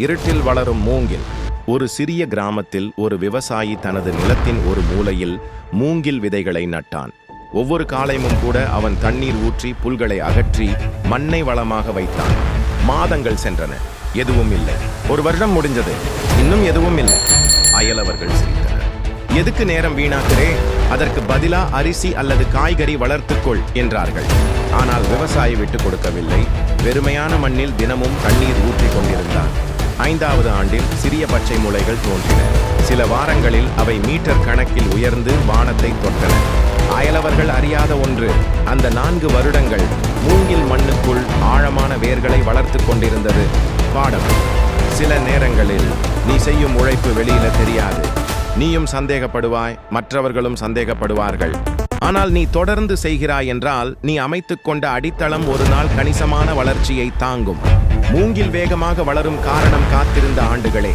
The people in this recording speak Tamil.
இருட்டில் வளரும் மூங்கில். ஒரு சிறிய கிராமத்தில் ஒரு விவசாயி தனது நிலத்தின் ஒரு மூலையில் மூங்கில் விதைகளை நட்டான். ஒவ்வொரு காலையும் கூட அவன் தண்ணீர் ஊற்றி புல்களை அகற்றி மண்ணை வளமாக வைத்தான். மாதங்கள் சென்றன. எதுவும் இல்லை. ஒரு வருடம் முடிஞ்சது இன்னும் எதுவும் இல்லை. அயலவர்கள் சிரித்தனர். எதுக்கு நேரம் வீணாக்கிறே? அதற்கு பதிலா அரிசி அல்லது காய்கறி வளர்த்துக்கொள் என்றார்கள். ஆனால் விவசாயி விட்டுக் கொடுக்கவில்லை. வெறுமையான மண்ணில் தினமும் தண்ணீர் ஊற்றிக் கொண்டிருந்தான். ஐந்தாவது ஆண்டில் சிறிய பச்சை முளைகள் தோன்றின. சில வாரங்களில் அவை மீட்டர் கணக்கில் உயர்ந்து வானத்தை தொட்டன. அயலவர்கள் அறியாத ஒன்று அந்த நான்கு வருடங்கள் மூங்கில் மண்ணுக்குள் ஆழமான வேர்களை வளர்த்துக் கொண்டிருந்தது. பாடம். சில நேரங்களில் நீ செய்யும் உழைப்பு வெளியில தெரியாது. நீயும் சந்தேகப்படுவாய் மற்றவர்களும் சந்தேகப்படுவார்கள். ஆனால் நீ தொடர்ந்து செய்கிறாய் என்றால் நீ அமைத்துக் கொண்ட அடித்தளம் ஒரு நாள் கணிசமான வளர்ச்சியை தாங்கும். மூங்கில் வேகமாக வளரும் காரணம் காத்திருந்த ஆண்டுகளே.